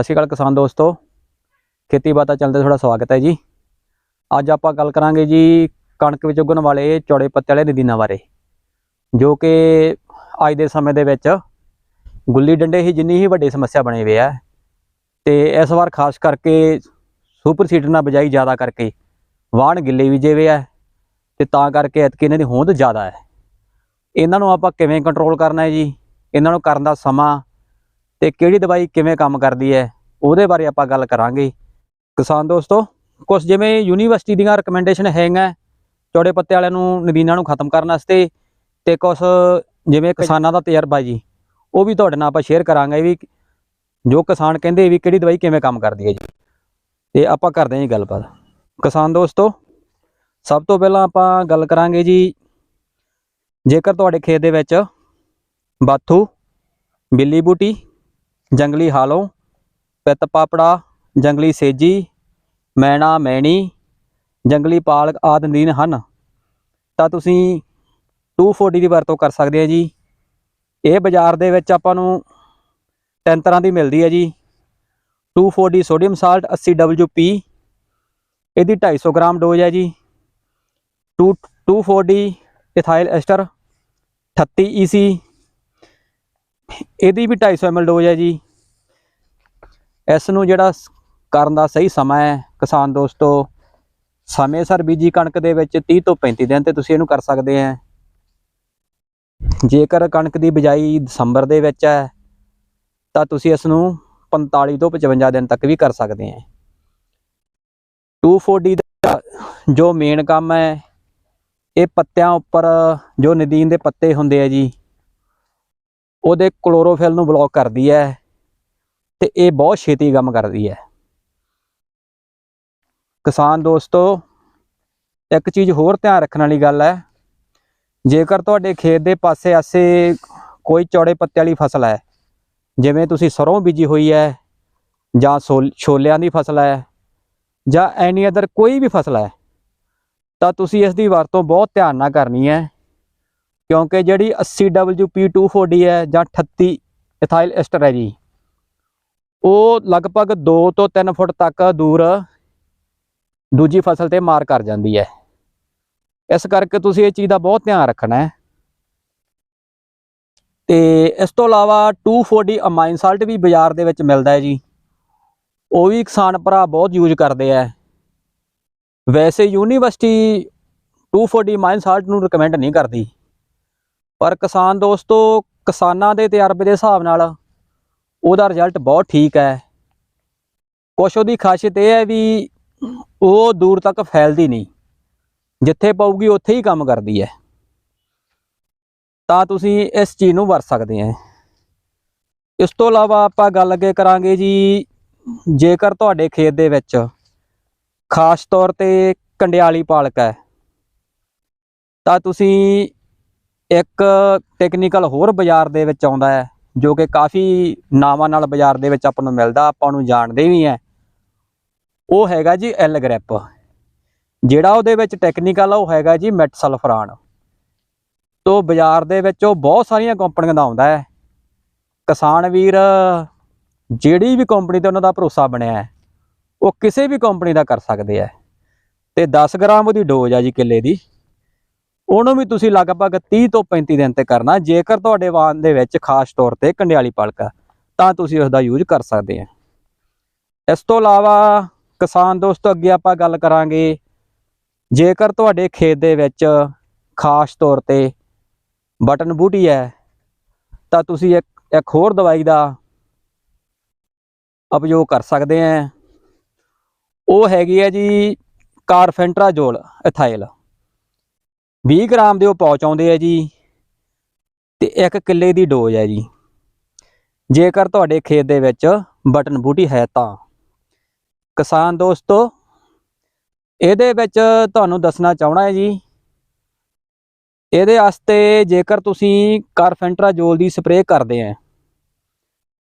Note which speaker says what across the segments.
Speaker 1: ਸਤਿ ਸ਼੍ਰੀ ਅਕਾਲ ਕਿਸਾਨ ਦੋਸਤੋ। ਖੇਤੀ ਬਾਤਾਂ 'ਤੇ ਤੁਹਾਡਾ ਸਵਾਗਤ ਹੈ ਜੀ। ਅੱਜ ਆਪਾਂ ਗੱਲ ਕਰਾਂਗੇ ਜੀ ਕਣਕ ਵਿੱਚ ਉੱਗਣ ਵਾਲੇ ਚੌੜੇ ਪੱਤੇ ਵਾਲੇ ਨਦੀਨਾਂ ਬਾਰੇ। ਜੋ ਕਿ ਅੱਜ ਦੇ ਸਮੇਂ ਦੇ ਵਿੱਚ ਗੁੱਲੀ ਡੰਡੇ ਹੀ ਜਿੰਨੀ ਹੀ ਵੱਡੀ ਸਮੱਸਿਆ ਬਣੇ ਹੋਏ ਆ ਤੇ ਇਸ ਵਾਰ ਖਾਸ ਕਰਕੇ ਸੁਪਰ ਸੀਡਰ ਨਾਲ ਬਜਾਈ ਜ਼ਿਆਦਾ ਕਰਕੇ ਵਾਹਣ ਗਿੱਲੇ ਵੀ ਹੋਏ ਆ ਤੇ ਤਾਂ ਕਰਕੇ ਐਤਕੀ ਇਹਨਾਂ ਦੀ ਹੋਂਦ ਜ਼ਿਆਦਾ ਹੈ। ਇਹਨਾਂ ਨੂੰ ਆਪਾਂ ਕਿਵੇਂ ਕੰਟਰੋਲ ਕਰਨਾ ਹੈ ਜੀ? ਇਹਨਾਂ ਨੂੰ ਕਰਨ ਦਾ ਸਮਾਂ ਤੇ ਕਿਹੜੀ ਦਵਾਈ ਕਿਵੇਂ ਕੰਮ ਕਰਦੀ ਹੈ, ਉਹਦੇ ਬਾਰੇ ਆਪਾਂ ਗੱਲ ਕਰਾਂਗੇ। ਕਿਸਾਨ ਦੋਸਤੋ ਕੁਝ ਜਿਵੇਂ ਯੂਨੀਵਰਸਿਟੀ ਦੀਆਂ ਰეკਮੈਂਡੇਸ਼ਨ ਹੈਗੀਆਂ, ਚੌੜੇ ਪੱਤੇ ਵਾਲਿਆਂ ਨੂੰ, ਨਵੀਨਾਂ ਨੂੰ ਖਤਮ ਕਰਨ ਵਾਸਤੇ ਤੇ ਕੁਝ ਜਿਵੇਂ ਕਿਸਾਨਾਂ ਦਾ ਤਜਰਬਾ ਜੀ, ਉਹ ਵੀ ਤੁਹਾਡੇ ਨਾਲ ਆਪਾਂ ਸ਼ੇਅਰ ਕਰਾਂਗੇ ਵੀ ਜੋ ਕਿਸਾਨ ਕਹਿੰਦੇ ਵੀ ਕਿਹੜੀ ਦਵਾਈ ਕਿਵੇਂ ਕੰਮ ਕਰਦੀ ਹੈ ਜੀ। ਤੇ ਆਪਾਂ ਕਰਦੇ ਹਾਂ ਜੀ ਗੱਲਬਾਤ। ਕਿਸਾਨ ਦੋਸਤੋ, ਸਭ ਤੋਂ ਪਹਿਲਾਂ ਆਪਾਂ ਗੱਲ ਕਰਾਂਗੇ ਜੀ, ਜੇਕਰ ਤੁਹਾਡੇ ਖੇਤ ਦੇ ਵਿੱਚ ਬਾਥੂ, ਬਿੱਲੀ ਬੂਟੀ ਜੰਗਲੀ ਹਾਲੋਂ, ਪਿੱਤ ਪਾਪੜਾ, ਜੰਗਲੀ ਸੇਜੀ, ਮੈਣਾ ਮੈਣੀ, ਜੰਗਲੀ ਪਾਲਕ ਆਦਿ ਨਦੀਨ ਹਨ। ਤਾਂ ਤੁਸੀਂ 240 ਦੀ ਵਰਤੋਂ ਕਰ ਸਕਦੇ ਆ ਜੀ। ਇਹ ਬਾਜ਼ਾਰ ਦੇ ਵਿੱਚ ਆਪਾਂ ਨੂੰ ਤਿੰਨ ਤਰ੍ਹਾਂ ਦੀ ਮਿਲਦੀ ਹੈ ਜੀ। 240 ਸੋਡੀਅਮ ਸਾਲਟ 80 WP ਇਹਦੀ 250 ਗ੍ਰਾਮ ਡੋਜ਼ ਹੈ ਜੀ। 2 240 ਇਥਾਈਲ ਐਸਟਰ 38 EC ਇਹਦੀ ਵੀ 250 ml ਡੋਜ਼ ਹੈ ਜੀ। ਇਸ ਨੂੰ ਜਿਹੜਾ ਕਰਨ ਦਾ ਸਹੀ ਸਮਾਂ ਹੈ, ਕਿਸਾਨ ਦੋਸਤੋ, ਸਮੇਂ ਸਰ ਬੀਜੀ ਕਣਕ ਦੇ ਵਿੱਚ 30 ਤੋਂ 35 ਦਿਨ ਤੇ ਤੁਸੀਂ ਇਹਨੂੰ ਕਰ ਸਕਦੇ ਆ ਜੇਕਰ ਕਣਕ ਦੀ ਬਿਜਾਈ ਦਸੰਬਰ ਦੇ ਵਿੱਚ ਹੈ, ਤਾਂ ਤੁਸੀਂ ਇਸ ਨੂੰ 45 ਤੋਂ 55 ਦਿਨ ਤੱਕ ਵੀ ਕਰ ਸਕਦੇ ਆ 240 ਦਾ ਜੋ ਮੇਨ ਕੰਮ ਹੈ, ਇਹ ਪੱਤਿਆਂ ਉੱਪਰ ਜੋ ਨਦੀਨ ਦੇ ਪੱਤੇ ਹੁੰਦੇ ਆ ਜੀ ਉਹਦੇ ਕਲੋਰੋਫਿਲ ਨੂੰ ਬਲੌਕ ਕਰਦੀ ਹੈ ਤੇ ਇਹ ਬਹੁਤ ਛੇਤੀ ਕੰਮ ਕਰਦੀ ਹੈ। ਕਿਸਾਨ ਦੋਸਤੋ, ਇੱਕ ਚੀਜ਼ ਹੋਰ ਧਿਆਨ ਰੱਖਣ ਵਾਲੀ ਗੱਲ ਹੈ, ਜੇਕਰ ਤੁਹਾਡੇ ਖੇਤ ਦੇ ਪਾਸੇ ਆਸੇ ਕੋਈ ਚੌੜੇ ਪੱਤੇ ਵਾਲੀ ਫਸਲ ਹੈ, ਜਿਵੇਂ ਤੁਸੀਂ ਸਰੋਂ ਬੀਜੀ ਹੋਈ ਹੈ ਜਾਂ ਸੋਲ- ਛੋਲਿਆਂ ਦੀ ਫਸਲ ਹੈ ਜਾਂ ਐਨੀ ਅਦਰ ਕੋਈ ਵੀ ਫਸਲ ਹੈ, ਤਾਂ ਤੁਸੀਂ ਇਸ ਦੀ ਵਰਤੋਂ ਬਹੁਤ ਧਿਆਨ ਨਾਲ ਕਰਨੀ ਹੈ। ਕਿਉਂਕਿ ਜਿਹੜੀ 80 WP240 ਹੈ ਜਾਂ 38 ਇਥਾਈਲ ਐਸਟਰ ਹੈ ਜੀ, ਉਹ ਲਗਭਗ 2 ਤੋਂ 3 ਫੁੱਟ ਤੱਕ ਦੂਰ ਦੂਜੀ ਫਸਲ ਤੇ ਮਾਰ ਕਰ ਜਾਂਦੀ ਹੈ। ਇਸ ਕਰਕੇ ਤੁਸੀਂ ਇਹ ਚੀਜ਼ ਦਾ ਬਹੁਤ ਧਿਆਨ ਰੱਖਣਾ ਹੈ। ਤੇ ਇਸ ਤੋਂ ਇਲਾਵਾ 240 ਅਮਾਈਨ ਸਾਲਟ ਵੀ ਬਾਜ਼ਾਰ ਦੇ ਵਿੱਚ ਮਿਲਦਾ ਹੈ ਜੀ। ਉਹ ਵੀ ਕਿਸਾਨ ਭਰਾ ਬਹੁਤ ਯੂਜ਼ ਕਰਦੇ ਆ ਵੈਸੇ ਯੂਨੀਵਰਸਿਟੀ 240 ਅਮਾਈਨ ਸਾਲਟ ਨੂੰ ਰეკਮੈਂਡ ਨਹੀਂ ਕਰਦੀ। ਪਰ ਕਿਸਾਨ ਦੋਸਤੋ, ਕਿਸਾਨਾਂ ਦੇ ਤਜਰਬੇ ਦੇ ਹਿਸਾਬ ਨਾਲ ਉਹਦਾ ਰਿਜ਼ਲਟ ਬਹੁਤ ਠੀਕ ਹੈ। ਕੁਛ ਉਹਦੀ ਖਾਸੀਅਤ ਇਹ ਹੈ ਵੀ ਉਹ ਦੂਰ ਤੱਕ ਫੈਲਦੀ ਨਹੀਂ। ਜਿੱਥੇ ਪਊਗੀ ਉੱਥੇ ਹੀ ਕੰਮ ਕਰਦੀ ਹੈ। ਤਾਂ ਤੁਸੀਂ ਇਸ ਚੀਜ਼ ਨੂੰ ਵਰਤ ਸਕਦੇ ਆ ਇਸ ਤੋਂ ਇਲਾਵਾ ਆਪਾਂ ਗੱਲ ਅੱਗੇ ਕਰਾਂਗੇ ਜੀ, ਜੇਕਰ ਤੁਹਾਡੇ ਖੇਤ ਦੇ ਵਿੱਚ ਖਾਸ ਤੌਰ ਤੇ ਕੰਡਿਆਲੀ ਪਾਲਕ ਹੈ, ਤਾਂ ਤੁਸੀਂ ਇੱਕ ਟੈਕਨੀਕਲ ਹੋਰ ਬਾਜ਼ਾਰ ਦੇ ਵਿੱਚ ਆਉਂਦਾ ਹੈ, ਜੋ ਕਿ ਕਾਫੀ ਨਾਵਾਂ ਨਾਲ ਬਾਜ਼ਾਰ ਦੇ ਵਿੱਚ ਆਪਾਂ ਨੂੰ ਮਿਲਦਾ, ਆਪਾਂ ਨੂੰ ਜਾਣਦੇ ਵੀ ਹੈ। ਉਹ ਹੈਗਾ ਜੀ ਐਲ ਗ੍ਰੈਪ ਜਿਹੜਾ ਉਹਦੇ ਵਿੱਚ ਟੈਕਨੀਕਲ ਉਹ ਹੈਗਾ ਜੀ ਮੈਟਸਲਫਰਾਨ ਤੋਂ ਬਾਜ਼ਾਰ ਦੇ ਵਿੱਚ ਉਹ ਬਹੁਤ ਸਾਰੀਆਂ ਕੰਪਨੀਆਂ ਦਾ ਆਉਂਦਾ ਹੈ। ਕਿਸਾਨ ਵੀਰ, ਜਿਹੜੀ ਵੀ ਕੰਪਨੀ ਤੇ ਉਹਨਾਂ ਦਾ ਭਰੋਸਾ ਬਣਿਆ ਹੈ, ਉਹ ਕਿਸੇ ਵੀ ਕੰਪਨੀ ਦਾ ਕਰ ਸਕਦੇ ਆ ਤੇ 10 ਗ੍ਰਾਮ ਉਹਦੀ ਡੋਜ਼ ਆ ਜੀ ਕਿੱਲੇ ਦੀ। ਉਹਨੂੰ ਵੀ ਤੁਸੀਂ ਲਗਭਗ 30 ਤੋਂ 35 ਦਿਨ ਤੇ ਕਰਨਾ ਜੇਕਰ ਤੁਹਾਡੇ ਵਾਹਨ ਦੇ ਵਿੱਚ ਖਾਸ ਤੌਰ ਤੇ ਕੰਡਿਆਲੀ ਪਲਕ ਆ, ਤਾਂ ਤੁਸੀਂ ਉਸ ਦਾ ਯੂਜ਼ ਕਰ ਸਕਦੇ ਆ। ਇਸ ਤੋਂ ਇਲਾਵਾ ਕਿਸਾਨ ਦੋਸਤੋ ਅੱਗੇ ਆਪਾਂ ਗੱਲ ਕਰਾਂਗੇ ਜੇਕਰ ਤੁਹਾਡੇ ਖੇਤ ਦੇ ਵਿੱਚ ਖਾਸ ਤੌਰ ਤੇ ਬਟਨ ਬੂਟੀ ਹੈ ਤਾਂ ਤੁਸੀਂ ਇੱਕ ਇੱਕ ਹੋਰ ਦਵਾਈ ਦਾ ਉਪਯੋਗ ਕਰ ਸਕਦੇ ਆ। ਉਹ ਹੈਗੀ ਹੈ ਜੀ ਕਾਰਫੈਂਟਰਾਜੋਲ ਇਥਾਈਲ 20 ਗ੍ਰਾਮ ਦੇ ਉਹ ਪਹੁੰਚ ਆਉਂਦੇ ਆ ਜੀ ਤੇ ਇੱਕ ਕਿੱਲੇ ਦੀ ਡੋਜ਼ ਹੈ ਜੀ। ਜੇਕਰ ਤੁਹਾਡੇ ਖੇਤ ਦੇ ਵਿੱਚ ਬਟਨ ਬੂਟੀ ਹੈ ਤਾਂ। ਕਿਸਾਨ ਦੋਸਤੋ, ਇਹਦੇ ਵਿੱਚ ਤੁਹਾਨੂੰ ਦੱਸਣਾ ਚਾਹਣਾ ਹੈ ਜੀ। ਇਹਦੇ ਵਾਸਤੇ ਜੇਕਰ ਤੁਸੀਂ ਕਾਰਫੈਂਟਰਾਜੋਲ ਦੀ ਸਪਰੇਅ ਕਰਦੇ ਆ,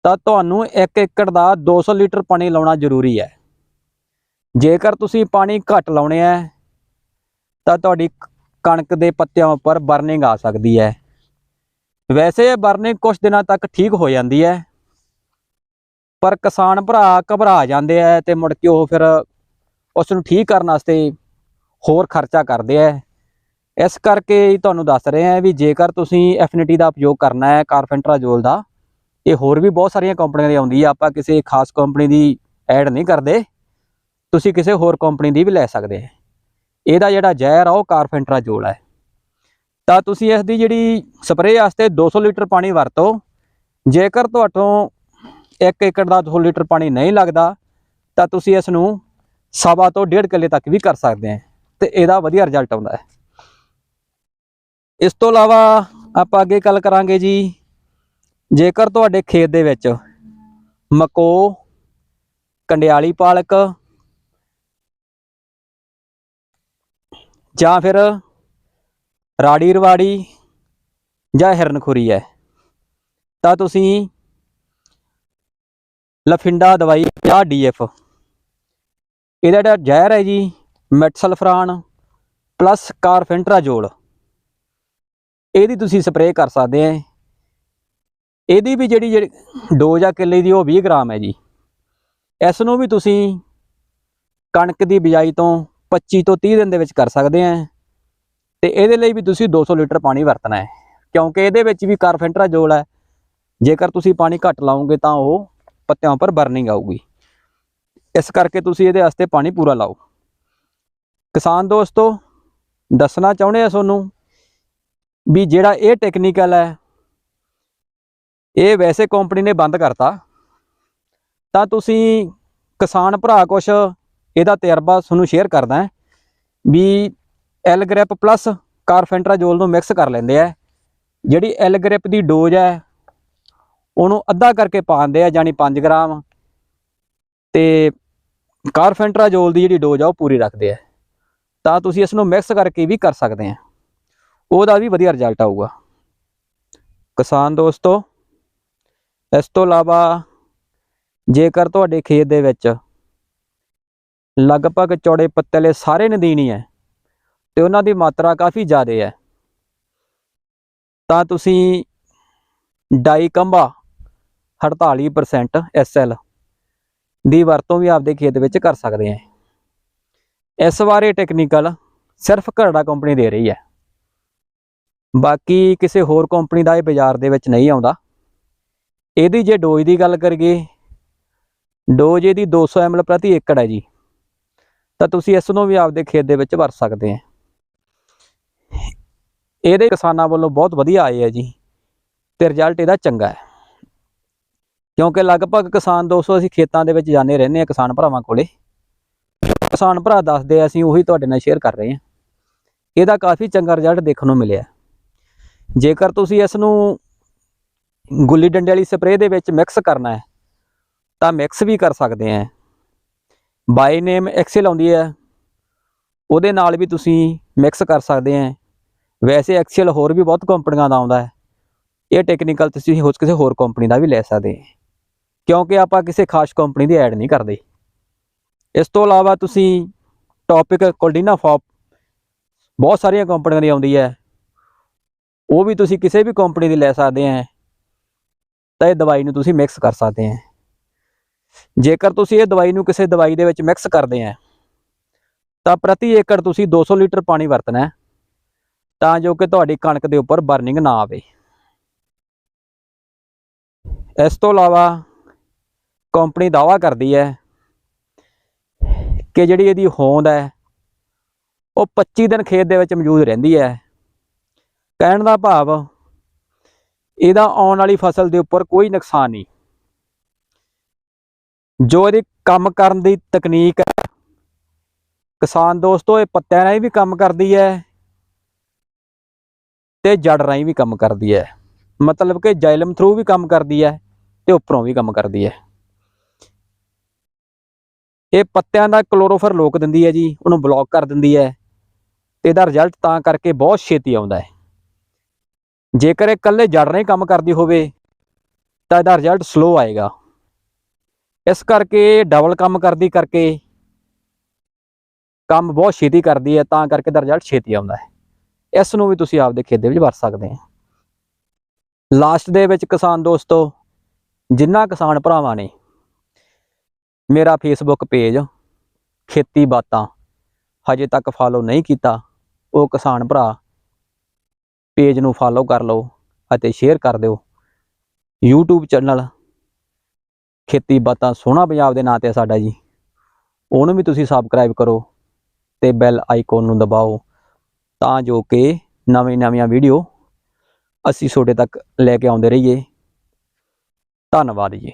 Speaker 1: ਤਾਂ ਤੁਹਾਨੂੰ 1 ਏਕੜ ਦਾ 200 ਲੀਟਰ ਪਾਣੀ ਲਾਉਣਾ ਜ਼ਰੂਰੀ ਹੈ। ਜੇਕਰ ਤੁਸੀਂ ਪਾਣੀ ਘੱਟ ਲਾਉਣੇ ਆ, ਤਾਂ ਤੁਹਾਡੀ ਕ- ਕਣਕ ਦੇ ਪੱਤਿਆਂ ਉੱਪਰ ਬਰਨਿੰਗ ਆ ਸਕਦੀ ਹੈ। ਵੈਸੇ ਇਹ ਬਰਨਿੰਗ ਕੁਝ ਦਿਨਾਂ ਤੱਕ ਠੀਕ ਹੋ ਜਾਂਦੀ ਹੈ। ਪਰ ਕਿਸਾਨ ਭਰਾ ਘਬਰਾ ਜਾਂਦੇ ਆ ਤੇ ਮੁੜ ਕੇ ਉਹ ਫਿਰ ਉਸ ਨੂੰ ਠੀਕ ਕਰਨ ਵਾਸਤੇ ਹੋਰ ਖਰਚਾ ਕਰਦੇ ਆ। ਇਸ ਕਰਕੇ ਤੁਹਾਨੂੰ ਦੱਸ ਰਹੇ ਆ ਵੀ ਜੇਕਰ ਤੁਸੀਂ ਐਫਨਿਟੀ ਦਾ ਉਪਯੋਗ ਕਰਨਾ ਹੈ ਕਾਰਪੈਂਟਰਾਜੋਲ ਦਾ, ਇਹ ਹੋਰ ਵੀ ਬਹੁਤ ਸਾਰੀਆਂ ਕੰਪਨੀਆਂ ਦੀ ਆਉਂਦੀ ਆ। ਆਪਾਂ ਕਿਸੇ ਖਾਸ ਕੰਪਨੀ ਦੀ ਐਡ ਨਹੀਂ ਕਰਦੇ। ਤੁਸੀਂ ਕਿਸੇ ਹੋਰ ਕੰਪਨੀ ਦੀ ਵੀ ਲੈ ਸਕਦੇ ਆ। ਇਹਦਾ ਜਿਹੜਾ ਜ਼ਹਿਰ ਆ, ਉਹ ਕਾਰਪੈਂਟਰਾਜੋਲ ਹੈ ਤਾਂ ਤੁਸੀਂ ਇਸ ਦੀ ਜਿਹੜੀ ਸਪਰੇਅ ਵਾਸਤੇ 200 ਲੀਟਰ ਪਾਣੀ ਵਰਤੋ। ਜੇਕਰ ਤੁਹਾਡੋਂ 1 ਏਕੜ ਦਾ 200 ਲੀਟਰ ਪਾਣੀ ਨਹੀਂ ਲੱਗਦਾ, ਤਾਂ ਤੁਸੀਂ ਇਸ ਨੂੰ ਸਵਾ ਤੋਂ ਡੇਢ ਕਿੱਲੇ ਤੱਕ ਵੀ ਕਰ ਸਕਦੇ ਆ ਤੇ ਇਹਦਾ ਵਧੀਆ ਰਿਜ਼ਲਟ ਆਉਂਦਾ ਹੈ। ਇਸ ਤੋਂ ਇਲਾਵਾ ਆਪਾਂ ਅੱਗੇ ਗੱਲ ਕਰਾਂਗੇ ਜੀ, ਜੇਕਰ ਤੁਹਾਡੇ ਖੇਤ ਦੇ ਵਿੱਚ ਮਕੋ, ਕੰਡਿਆਲੀ ਪਾਲਕ ਜਾਂ ਫਿਰ ਰਾੜੀ ਰਵਾੜੀ ਜਾਂ ਹਿਰਨਖੁਰੀ ਹੈ, ਤਾਂ ਤੁਸੀਂ ਲਫਿੰਡਾ ਦਵਾਈ ਜਾਂ ਡੀਐਫ ਇਹਦਾ ਜਿਹੜਾ ਜ਼ਹਿਰ ਹੈ ਜੀ, ਮੈਟਸਲਫਰਾਨ ਪਲੱਸ ਕਾਰਫੈਂਟਰਾਜੋਲ। ਇਹਦੀ ਤੁਸੀਂ ਸਪਰੇਅ ਕਰ ਸਕਦੇ ਆ ਇਹਦੀ ਵੀ ਜਿਹੜੀ ਜਿਹੜੀ ਡੋਜ਼ ਆ ਕਿੱਲੇ ਦੀ ਉਹ 20 ਗ੍ਰਾਮ ਹੈ ਜੀ। ਇਸ ਨੂੰ ਵੀ ਤੁਸੀਂ ਕਣਕ ਦੀ ਬਿਜਾਈ ਤੋਂ 25 ਤੋਂ 30 ਦਿਨ ਦੇ ਵਿੱਚ ਕਰ ਸਕਦੇ ਆ। ਤੇ ਇਹਦੇ ਲਈ ਵੀ ਤੁਸੀਂ 200 ਲੀਟਰ ਪਾਣੀ ਵਰਤਣਾ ਹੈ। ਕਿਉਂਕਿ ਇਹਦੇ ਵਿੱਚ ਵੀ ਕਾਰਫੈਂਟਰਾਜੋਲ ਹੈ। ਜੇਕਰ ਤੁਸੀਂ ਪਾਣੀ ਘੱਟ ਲਾਓਗੇ ਤਾਂ ਉਹ ਪੱਤਿਆਂ ਉੱਪਰ ਬਰਨਿੰਗ ਆਊਗੀ। ਇਸ ਕਰਕੇ ਤੁਸੀਂ ਇਹਦੇ ਵਾਸਤੇ ਪਾਣੀ ਪੂਰਾ ਲਾਓ। ਕਿਸਾਨ ਦੋਸਤੋ, ਦੱਸਣਾ ਚਾਹੁੰਦੇ ਆ ਤੁਹਾਨੂੰ ਵੀ ਜਿਹੜਾ ਇਹ ਟੈਕਨੀਕਲ ਹੈ, ਇਹ ਵੈਸੇ ਕੰਪਨੀ ਨੇ ਬੰਦ ਕਰਤਾ। ਤਾਂ ਤੁਸੀਂ ਕਿਸਾਨ ਭਰਾ ਕੁਛ ਇਹਦਾ ਤਜਰਬਾ ਤੁਹਾਨੂੰ ਸ਼ੇਅਰ ਕਰਦਾ ਹੈ ਵੀ ਐਲ ਗ੍ਰਿਪ ਪਲੱਸ ਕਾਰਫੈਂਟਰਾਜੋਲ ਨੂੰ ਮਿਕਸ ਕਰ ਲੈਂਦੇ ਆ। ਜਿਹੜੀ ਐਲ ਗ੍ਰਿਪ ਦੀ ਡੋਜ਼ ਹੈ, ਉਹਨੂੰ ਅੱਧਾ ਕਰਕੇ ਪਾਉਂਦੇ ਆ ਜਾਨੀ 5 ਗ੍ਰਾਮ। ਤੇ ਕਾਰਫੈਂਟਰਾਜੋਲ ਦੀ ਜਿਹੜੀ ਡੋਜ਼ ਆ, ਉਹ ਪੂਰੀ ਰੱਖਦੇ ਆ। ਤਾਂ ਤੁਸੀਂ ਇਸ ਨੂੰ ਮਿਕਸ ਕਰਕੇ ਵੀ ਕਰ ਸਕਦੇ ਆ। ਉਹਦਾ ਵੀ ਵਧੀਆ ਰਿਜ਼ਲਟ ਆਊਗਾ। ਕਿਸਾਨ ਦੋਸਤੋ, ਇਸ ਤੋਂ ਇਲਾਵਾ ਜੇਕਰ ਤੁਹਾਡੇ ਖੇਤ ਦੇ ਵਿੱਚ ਲਗਭਗ ਚੌੜੇ ਪੱਤੇ ਸਾਰੇ ਨਦੀਨੀ ਹੈ ਤੇ ਉਹਨਾਂ ਦੀ ਮਾਤਰਾ ਕਾਫੀ ਜ਼ਿਆਦਾ ਹੈ। ਤਾਂ ਤੁਸੀਂ ਡਾਈ ਡਾਈਕੰਬਾ 48% ਐਸਐਲ ਦੀ ਵਰਤੋਂ ਵੀ ਆਪਦੇ ਖੇਤ ਵਿੱਚ ਕਰ ਸਕਦੇ ਆ ਇਸ ਬਾਰੇ ਟੈਕਨੀਕਲ ਸਿਰਫ ਘਰੜਾ ਕੰਪਨੀ ਦੇ ਰਹੀ ਹੈ। ਬਾਕੀ ਕਿਸੇ ਹੋਰ ਕੰਪਨੀ ਦਾ ਇਹ ਬਾਜ਼ਾਰ ਦੇ ਵਿੱਚ ਨਹੀਂ ਆਉਂਦਾ। ਇਹਦੀ ਜੇ ਡੋਜ਼ ਦੀ ਗੱਲ ਕਰੀਏ, ਡੋਜ਼ ਇਹਦੀ 200 ml ਪ੍ਰਤੀ ਏਕੜ ਹੈ ਜੀ। ਤਾਂ ਤੁਸੀਂ ਇਸ ਨੂੰ ਵੀ ਆਪਦੇ ਖੇਤ ਦੇ ਵਿੱਚ ਵਰਤ ਸਕਦੇ ਆ। ਇਹਦੇ ਕਿਸਾਨਾਂ ਵੱਲੋਂ ਬਹੁਤ ਵਧੀਆ ਆਏ ਆ ਜੀ ਤੇ ਰਿਜ਼ਲਟ ਇਹਦਾ ਚੰਗਾ ਹੈ। ਕਿਉਂਕਿ ਲਗਭਗ ਕਿਸਾਨ 200 ਅਸੀਂ ਖੇਤਾਂ ਦੇ ਵਿੱਚ ਜਾਂਦੇ ਰਹਿੰਦੇ ਆ ਕਿਸਾਨ ਭਰਾਵਾਂ ਕੋਲੇ। ਕਿਸਾਨ ਭਰਾ ਦੱਸਦੇ ਆ, ਅਸੀਂ ਉਹੀ ਤੁਹਾਡੇ ਨਾਲ ਸ਼ੇਅਰ ਕਰ ਰਹੇ ਹਾਂ। ਇਹਦਾ ਕਾਫੀ ਚੰਗਾ ਰਿਜ਼ਲਟ ਦੇਖਣ ਨੂੰ ਮਿਲਿਆ। ਜੇਕਰ ਤੁਸੀਂ ਇਸ ਨੂੰ ਗੁੱਲੀ ਡੰਡੇ ਵਾਲੀ ਸਪਰੇਅ ਦੇ ਵਿੱਚ ਮਿਕਸ ਕਰਨਾ ਹੈ, ਤਾਂ ਮਿਕਸ ਵੀ ਕਰ ਸਕਦੇ ਆ। ਬਾਈ ਨੇਮ ਐਕਸਲ ਆਉਂਦੀ ਹੈ। ਉਹਦੇ ਨਾਲ ਵੀ ਤੁਸੀਂ ਮਿਕਸ ਕਰ ਸਕਦੇ ਆ ਵੈਸੇ ਐਕਸਲ ਹੋਰ ਵੀ ਬਹੁਤ ਕੰਪਨੀਆਂ ਦਾ ਆਉਂਦਾ ਹੈ। ਇਹ ਟੈਕਨੀਕਲ ਤੁਸੀਂ ਹੋਰ ਕਿਸੇ ਹੋਰ ਕੰਪਨੀ ਦਾ ਵੀ ਲੈ ਸਕਦੇ ਆ ਕਿਉਂਕਿ ਆਪਾਂ ਕਿਸੇ ਖਾਸ ਕੰਪਨੀ ਦੀ ਐਡ ਨਹੀਂ ਕਰਦੇ। ਇਸ ਤੋਂ ਇਲਾਵਾ ਤੁਸੀਂ ਟੌਪਿਕ ਕੋਲਡੀਨਾ ਫੌਪ ਬਹੁਤ ਸਾਰੀਆਂ ਕੰਪਨੀਆਂ ਦੀ ਆਉਂਦੀ ਹੈ। ਉਹ ਵੀ ਤੁਸੀਂ ਕਿਸੇ ਵੀ ਕੰਪਨੀ ਦੀ ਲੈ ਸਕਦੇ ਆ ਤਾਂ ਇਹ ਦਵਾਈ ਨੂੰ ਤੁਸੀਂ ਮਿਕਸ ਕਰ ਸਕਦੇ ਆ ਜੇਕਰ ਤੁਸੀਂ ਇਹ ਦਵਾਈ ਨੂੰ ਕਿਸੇ ਦਵਾਈ ਦੇ ਵਿੱਚ ਮਿਕਸ ਕਰਦੇ ਆ, ਤਾਂ ਪ੍ਰਤੀ ਏਕੜ ਤੁਸੀਂ 200 ਲੀਟਰ ਪਾਣੀ ਵਰਤਣਾ ਹੈ, ਤਾਂ ਜੋ ਕਿ ਤੁਹਾਡੀ ਕਣਕ ਦੇ ਉੱਪਰ ਬਰਨਿੰਗ ਨਾ ਆਵੇ। ਇਸ ਤੋਂ ਇਲਾਵਾ ਕੰਪਨੀ ਦਾਵਾ ਕਰਦੀ ਹੈ ਕਿ ਜਿਹੜੀ ਇਹਦੀ ਹੋਂਦ ਹੈ, ਉਹ 25 ਦਿਨ ਖੇਤ ਦੇ ਵਿੱਚ ਮੌਜੂਦ ਰਹਿੰਦੀ ਹੈ। ਕਹਿਣ ਦਾ ਭਾਵ, ਇਹਦਾ ਆਉਣ ਵਾਲੀ ਫਸਲ ਦੇ ਉੱਪਰ ਕੋਈ ਨੁਕਸਾਨ ਨਹੀਂ। ਜੋ ਇਹਦੀ ਕੰਮ ਕਰਨ ਦੀ ਤਕਨੀਕ ਹੈ। ਕਿਸਾਨ ਦੋਸਤੋ, ਇਹ ਪੱਤਿਆਂ ਰਾਹੀਂ ਵੀ ਕੰਮ ਕਰਦੀ ਹੈ ਤੇ ਜੜ ਰਾਹੀਂ ਵੀ ਕੰਮ ਕਰਦੀ ਹੈ। ਮਤਲਬ ਕਿ ਜਾਇਲਮ ਥਰੂ ਵੀ ਕੰਮ ਕਰਦੀ ਹੈ ਤੇ ਉੱਪਰੋਂ ਵੀ ਕੰਮ ਕਰਦੀ ਹੈ। ਇਹ ਪੱਤਿਆਂ ਦਾ ਕਲੋਰੋਫਰ ਲੋਕ ਦਿੰਦੀ ਹੈ ਜੀ, ਉਹਨੂੰ ਬਲੌਕ ਕਰ ਦਿੰਦੀ ਹੈ ਤੇ ਇਹਦਾ ਰਿਜ਼ਲਟ ਤਾਂ ਕਰਕੇ ਬਹੁਤ ਛੇਤੀ ਆਉਂਦਾ ਹੈ। ਜੇਕਰ ਇਹ ਇਕੱਲੇ ਜੜ ਰਾਹੀਂ ਕੰਮ ਕਰਦੀ ਹੋਵੇ ਤਾਂ ਇਹਦਾ ਰਿਜ਼ਲਟ ਸਲੋ ਆਏਗਾ। ਇਸ ਕਰਕੇ ਡਬਲ ਕੰਮ ਕਰਦੀ ਕਰਕੇ ਕੰਮ ਬਹੁਤ ਛੇਤੀ ਕਰਦੀ ਹੈ, ਤਾਂ ਕਰਕੇ ਦਾ ਰਿਜ਼ਲਟ ਛੇਤੀ ਆਉਂਦਾ ਹੈ। ਇਸ ਨੂੰ ਵੀ ਤੁਸੀਂ ਆਪਦੇ ਖੇਤ ਦੇ ਵਿੱਚ ਵਰਤ ਸਕਦੇ ਹੋ। ਲਾਸਟ ਦੇ ਵਿੱਚ ਕਿਸਾਨ ਦੋਸਤੋ ਜਿਨ੍ਹਾਂ ਕਿਸਾਨ ਭਰਾਵਾਂ ਨੇ, ਮੇਰਾ ਫੇਸਬੁੱਕ ਪੇਜ ਖੇਤੀ ਬਾਤਾਂ, ਹਜੇ ਤੱਕ ਫਾਲੋ ਨਹੀਂ ਕੀਤਾ, ਉਹ ਕਿਸਾਨ ਭਰਾ ਪੇਜ ਨੂੰ ਫਾਲੋ ਕਰ ਲਓ ਅਤੇ ਸ਼ੇਅਰ ਕਰ ਦਿਓ। YouTube ਚੈਨਲ ਖੇਤੀ ਬਾਤਾਂ ਸੋਹਣਾ ਪੰਜਾਬ ਦੇ ਨਾਂ ਤੇ ਆ ਸਾਡਾ ਜੀ। ਉਹਨੂੰ ਵੀ ਤੁਸੀਂ ਸਬਸਕ੍ਰਾਈਬ ਕਰੋ ਤੇ ਬੈਲ ਆਈਕਨ ਨੂੰ ਦਬਾਓ ਤਾਂ ਜੋ ਕਿ ਨਵੀਂ ਨਵੀਆਂ ਵੀਡੀਓ ਅਸੀਂ ਤੁਹਾਡੇ ਤੱਕ ਲੈ ਕੇ ਆਉਂਦੇ ਰਹੀਏ। ਧੰਨਵਾਦ ਜੀ।